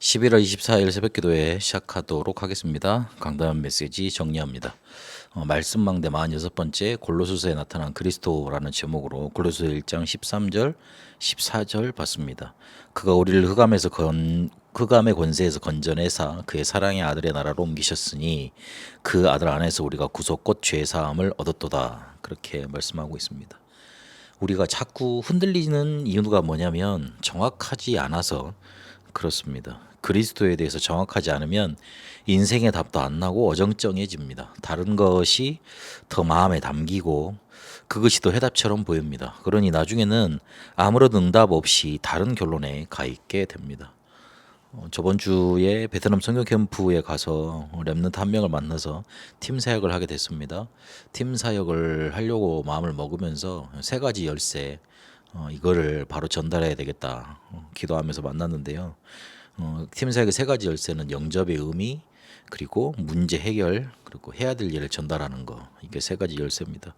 11월 24일 새벽 기도회 시작하도록 하겠습니다. 강단 메시지 정리합니다. 어, 말씀망대 46번째 골로수서에 나타난 그리스도라는 제목으로 골로수 1장 13절 14절 봤습니다. 그가 우리를 흑암에서 건 흑암의 권세에서 건져내사 그의 사랑의 아들의 나라로 옮기셨으니 그 아들 안에서 우리가 구속 곧죄 사함을 얻었도다. 그렇게 말씀하고 있습니다. 우리가 자꾸 흔들리는 이유가 뭐냐면 정확하지 않아서 그렇습니다. 그리스도에 대해서 정확하지 않으면 인생의 답도 안 나고 어정쩡해집니다. 다른 것이 더 마음에 담기고 그것이 더 해답처럼 보입니다. 그러니 나중에는 아무런 응답 없이 다른 결론에 가 있게 됩니다. 어, 저번 주에 베트남 성교 캠프에 가서 랩런트 한 명을 만나서 팀 사역을 하게 됐습니다. 팀 사역을 하려고 마음을 먹으면서 세 가지 열쇠 어, 이거를 바로 전달해야 되겠다 어, 기도하면서 만났는데요. 어, 팀 사역의 세 가지 열쇠는 영접의 의미 그리고 문제 해결 그리고 해야 될 일을 전달하는 거 이게 세 가지 열쇠입니다.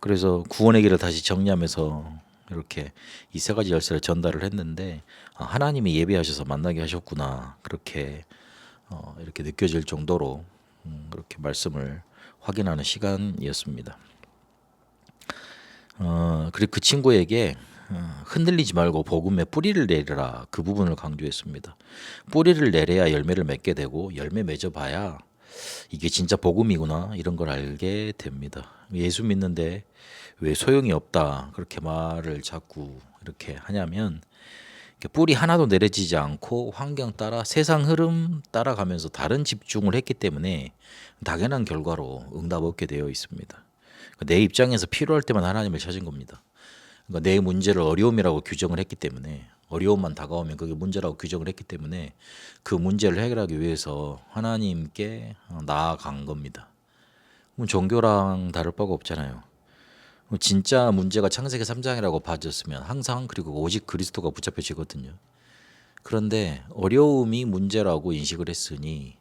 그래서 구원의 길을 다시 정리하면서 이렇게 이 세 가지 열쇠를 전달을 했는데 아, 하나님이 예비하셔서 만나게 하셨구나 그렇게 어, 이렇게 느껴질 정도로 음, 그렇게 말씀을 확인하는 시간이었습니다. 어, 그리고 그 친구에게 어, 흔들리지 말고 복음에 뿌리를 내리라 그 부분을 강조했습니다. 뿌리를 내려야 열매를 맺게 되고 열매 맺어봐야 이게 진짜 복음이구나 이런 걸 알게 됩니다. 예수 믿는데 왜 소용이 없다 그렇게 말을 자꾸 이렇게 하냐면 뿌리 하나도 내려지지 않고 환경 따라 세상 흐름 따라가면서 다른 집중을 했기 때문에 당연한 결과로 응답 얻게 되어 있습니다. 내 입장에서 필요할 때만 하나님을 찾은 겁니다. 그러니까 내 문제를 어려움이라고 규정을 했기 때문에 어려움만 다가오면 그게 문제라고 규정을 했기 때문에 그 문제를 해결하기 위해서 하나님께 나아간 겁니다. 뭐 종교랑 다를 바가 없잖아요. 뭐 진짜 문제가 창세기 3장이라고 봐졌으면 항상 그리고 오직 그리스도가 붙잡혀지거든요. 그런데 어려움이 문제라고 인식을 했으니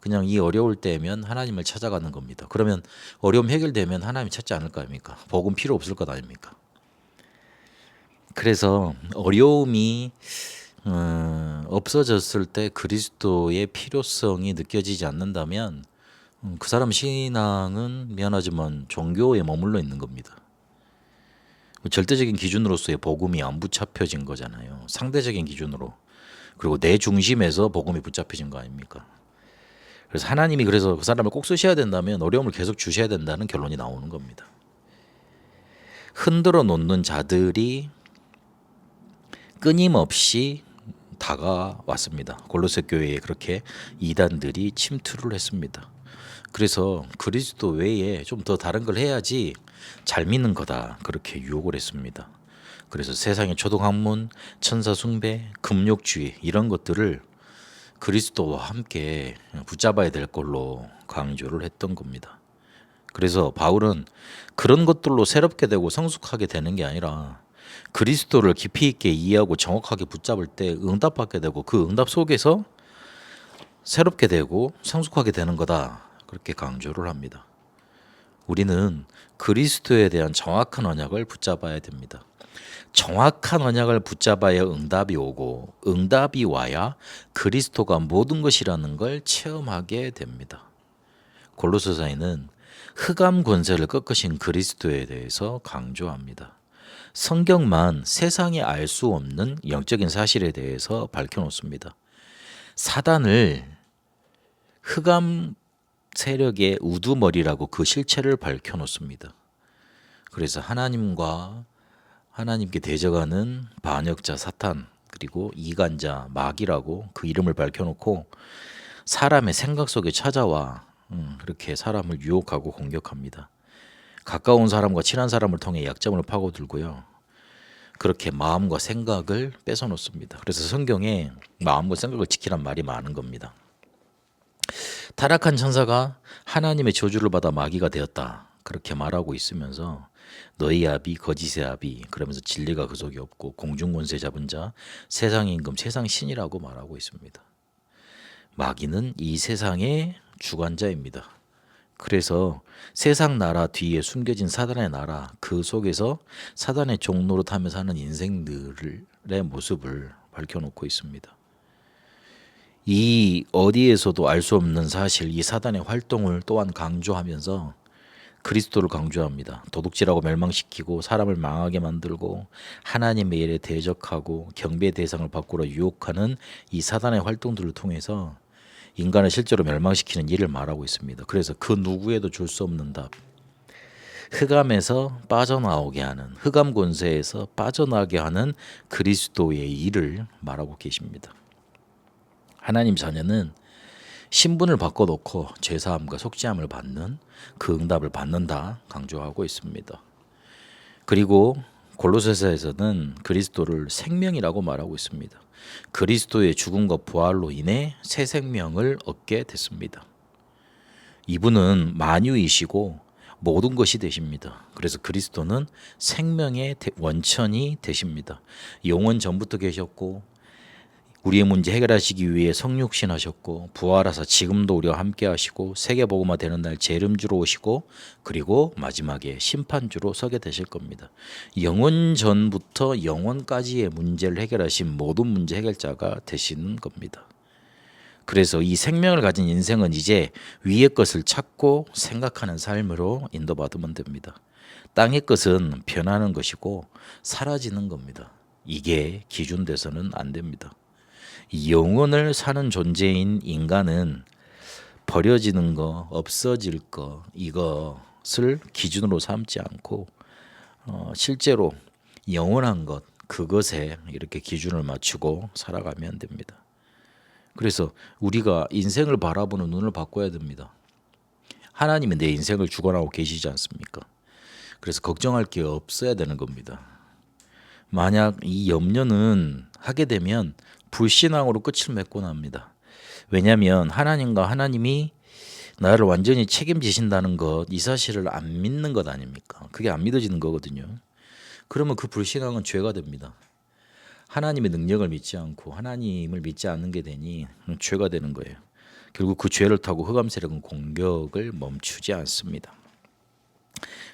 그냥 이 어려울 때면 하나님을 찾아가는 겁니다. 그러면 어려움 해결되면 하나님 찾지 않을 거 아닙니까? 복음 필요 없을 것 아닙니까? 그래서 어려움이 어, 없어졌을 때 그리스도의 필요성이 느껴지지 않는다면 음, 그 사람 신앙은 미안하지만 종교에 머물러 있는 겁니다. 절대적인 기준으로서의 복음이 안 붙잡혀진 거잖아요. 상대적인 기준으로. 그리고 내 중심에서 복음이 붙잡혀진 거 아닙니까? 그래서 하나님이 그래서 그 사람을 꼭 쓰셔야 된다면 어려움을 계속 주셔야 된다는 결론이 나오는 겁니다. 흔들어 놓는 자들이 끊임없이 다가왔습니다. 골로새 교회에 그렇게 이단들이 침투를 했습니다. 그래서 그리스도 외에 좀 더 다른 걸 해야지 잘 믿는 거다 그렇게 유혹을 했습니다. 그래서 세상의 초등학문, 천사 숭배, 금욕주의 이런 것들을 그리스도와 함께 붙잡아야 될 걸로 강조를 했던 겁니다. 그래서 바울은 그런 것들로 새롭게 되고 성숙하게 되는 게 아니라 그리스도를 깊이 있게 이해하고 정확하게 붙잡을 때 응답받게 되고 그 응답 속에서 새롭게 되고 성숙하게 되는 거다. 그렇게 강조를 합니다. 우리는 그리스도에 대한 정확한 언약을 붙잡아야 됩니다. 정확한 언약을 붙잡아야 응답이 오고 응답이 와야 그리스도가 모든 것이라는 걸 체험하게 됩니다. 골로새서에는 흑암 권세를 꺾으신 그리스도에 대해서 강조합니다. 성경만 세상에 알수 없는 영적인 사실에 대해서 밝혀놓습니다. 사단을 흑암 세력의 우두머리라고 그 실체를 밝혀놓습니다. 그래서 하나님과 하나님께 대적하는 반역자 사탄 그리고 이간자 마귀라고 그 이름을 밝혀놓고 사람의 생각 속에 찾아와 음, 그렇게 사람을 유혹하고 공격합니다. 가까운 사람과 친한 사람을 통해 약점을 파고들고요. 그렇게 마음과 생각을 뺏어놓습니다. 그래서 성경에 마음과 생각을 지키란 말이 많은 겁니다. 타락한 천사가 하나님의 저주를 받아 마귀가 되었다. 그렇게 말하고 있으면서 너희 아비 거짓의 아비 그러면서 진리가 그 속에 없고 공중 권세 잡은 자 세상 임금 세상 신이라고 말하고 있습니다. 마귀는 이 세상의 주관자입니다. 그래서 세상 나라 뒤에 숨겨진 사단의 나라 그 속에서 사단의 종로로 타며 사는 인생들의 모습을 밝혀놓고 있습니다. 이 어디에서도 알 수 없는 사실 이 사단의 활동을 또한 강조하면서 그리스도를 강조합니다. 도둑질하고 멸망시키고 사람을 망하게 만들고 하나님의 일에 대적하고 경배 대상을 바꾸러 유혹하는 이 사단의 활동들을 통해서 인간을 실제로 멸망시키는 일을 말하고 있습니다. 그래서 그 누구에도 줄 수 없는 답. 흑암에서 빠져나오게 하는 흑암 권세에서 빠져나게 하는 그리스도의 일을 말하고 계십니다. 하나님 자녀는 신분을 바꿔놓고 죄사함과 속죄함을 받는 그 응답을 받는다 강조하고 있습니다. 그리고 골로새서에서는 그리스도를 생명이라고 말하고 있습니다. 그리스도의 죽음과 부활로 인해 새 생명을 얻게 됐습니다. 이분은 만유이시고 모든 것이 되십니다. 그래서 그리스도는 생명의 원천이 되십니다. 영원 전부터 계셨고 우리의 문제 해결하시기 위해 성육신 하셨고 부활하사 지금도 우리와 함께 하시고 세계 복음화 되는 날 재림주로 오시고 그리고 마지막에 심판주로 서게 되실 겁니다. 영원 전부터 영원까지의 문제를 해결하신 모든 문제 해결자가 되시는 겁니다. 그래서 이 생명을 가진 인생은 이제 위의 것을 찾고 생각하는 삶으로 인도받으면 됩니다. 땅의 것은 변하는 것이고 사라지는 겁니다. 이게 기준 돼서는 안 됩니다. 영혼을 사는 존재인 인간은 버려지는 거, 없어질 거 이것을 기준으로 삼지 않고 어, 실제로 영원한 것 그것에 이렇게 기준을 맞추고 살아가면 됩니다. 그래서 우리가 인생을 바라보는 눈을 바꿔야 됩니다. 하나님이 내 인생을 주관하고 계시지 않습니까? 그래서 걱정할 게 없어야 되는 겁니다. 만약 이 염려는 하게 되면 불신앙으로 끝을 맺고 납니다. 왜냐하면 하나님과 하나님이 나를 완전히 책임지신다는 것, 이 사실을 안 믿는 것 아닙니까? 그게 안 믿어지는 거거든요. 그러면 그 불신앙은 죄가 됩니다. 하나님의 능력을 믿지 않고 하나님을 믿지 않는 게 되니 죄가 되는 거예요. 결국 그 죄를 타고 흑암 세력은 공격을 멈추지 않습니다.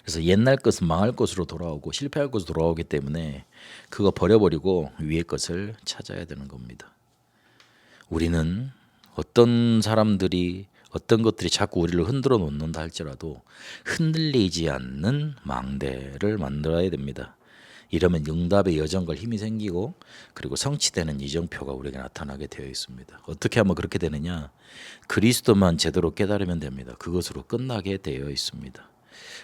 그래서 옛날 것은 망할 것으로 돌아오고 실패할 것으로 돌아오기 때문에 그거 버려버리고 위의 것을 찾아야 되는 겁니다. 우리는 어떤 사람들이 어떤 것들이 자꾸 우리를 흔들어 놓는다 할지라도 흔들리지 않는 망대를 만들어야 됩니다. 이러면 응답의 여정과 힘이 생기고 그리고 성취되는 이정표가 우리에게 나타나게 되어 있습니다. 어떻게 하면 그렇게 되느냐? 그리스도만 제대로 깨달으면 됩니다. 그것으로 끝나게 되어 있습니다.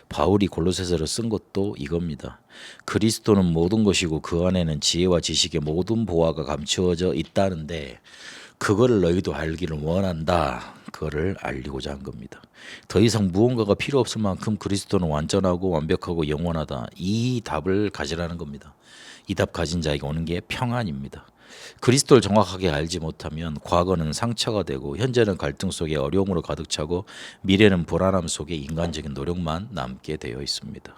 바울이 골로새서를 쓴 것도 이겁니다. 그리스도는 모든 것이고 그 안에는 지혜와 지식의 모든 보화가 감추어져 있다는데 그거를 너희도 알기를 원한다. 그거를 알리고자 한 겁니다. 더 이상 무언가가 필요 없을 만큼 그리스도는 완전하고 완벽하고 영원하다. 이 답을 가지라는 겁니다. 이 답 가진 자에게 오는 게 평안입니다. 그리스도를 정확하게 알지 못하면 과거는 상처가 되고 현재는 갈등 속에 어려움으로 가득 차고 미래는 불안함 속에 인간적인 노력만 남게 되어 있습니다.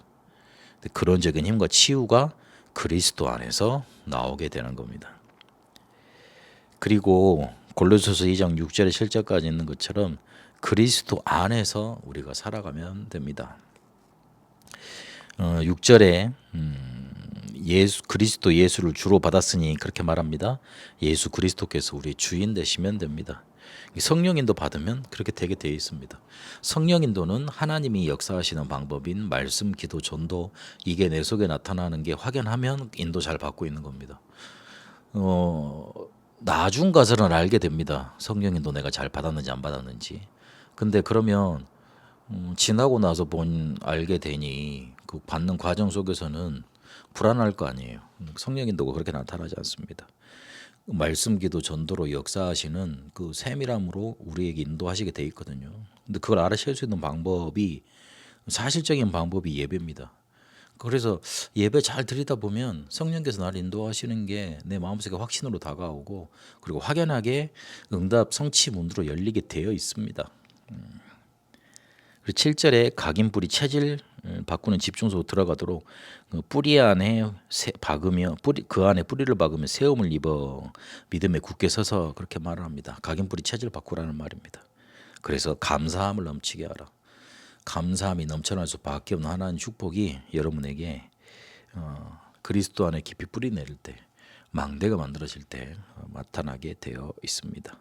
그런적인 힘과 치유가 그리스도 안에서 나오게 되는 겁니다. 그리고 골로새서 2장 6절에 7절까지 있는 것처럼 그리스도 안에서 우리가 살아가면 됩니다. 어, 6절에 음, 예수 그리스도 예수를 주로 받았으니 그렇게 말합니다. 예수 그리스도께서 우리 주인 되시면 됩니다. 성령인도 받으면 그렇게 되게 되어 있습니다. 성령인도는 하나님이 역사하시는 방법인 말씀, 기도, 전도 이게 내 속에 나타나는 게 확연하면 인도 잘 받고 있는 겁니다. 어, 나중 가서는 알게 됩니다. 성령인도 내가 잘 받았는지 안 받았는지. 근데 그러면 음, 지나고 나서 본 알게 되니 그 받는 과정 속에서는 불안할 거 아니에요. 성령인도가 그렇게 나타나지 않습니다. 말씀 기도 전도로 역사하시는 그 세밀함으로 우리에게 인도하시게 돼 있거든요. 근데 그걸 알아챌 수 있는 방법이 사실적인 방법이 예배입니다. 그래서 예배 잘 드리다 보면 성령께서 나를 인도하시는 게 내 마음속에 확신으로 다가오고 그리고 확연하게 응답 성취 문으로 열리게 되어 있습니다. 음. 그리고 7절에 각인 뿌리 체질 바꾸는 집중소 들어가도록 그 뿌리 안에 박으며 뿌리 그 안에 뿌리를 박으며 세움을 입어 믿음에 굳게 서서 그렇게 말을 합니다. 각인 뿌리 체질 바꾸라는 말입니다. 그래서 감사함을 넘치게 하라. 감사함이 넘쳐날 수밖에 없는 하나님 축복이 여러분에게 어, 그리스도 안에 깊이 뿌리 내릴 때 망대가 만들어질 때 어, 나타나게 되어 있습니다.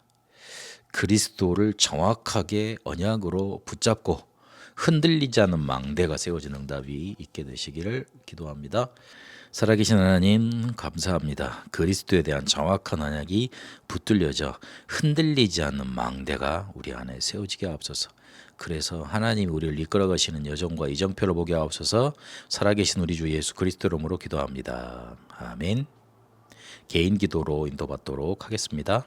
그리스도를 정확하게 언약으로 붙잡고 흔들리지 않는 망대가 세워진 응답이 있게 되시기를 기도합니다. 살아계신 하나님 감사합니다. 그리스도에 대한 정확한 언약이 붙들려져 흔들리지 않는 망대가 우리 안에 세워지게 하옵소서. 그래서 하나님 우리를 이끌어 가시는 여정과 이정표를 보게 하옵소서. 살아계신 우리 주 예수 그리스도 이름으로 기도합니다. 아멘. 개인 기도로 인도받도록 하겠습니다.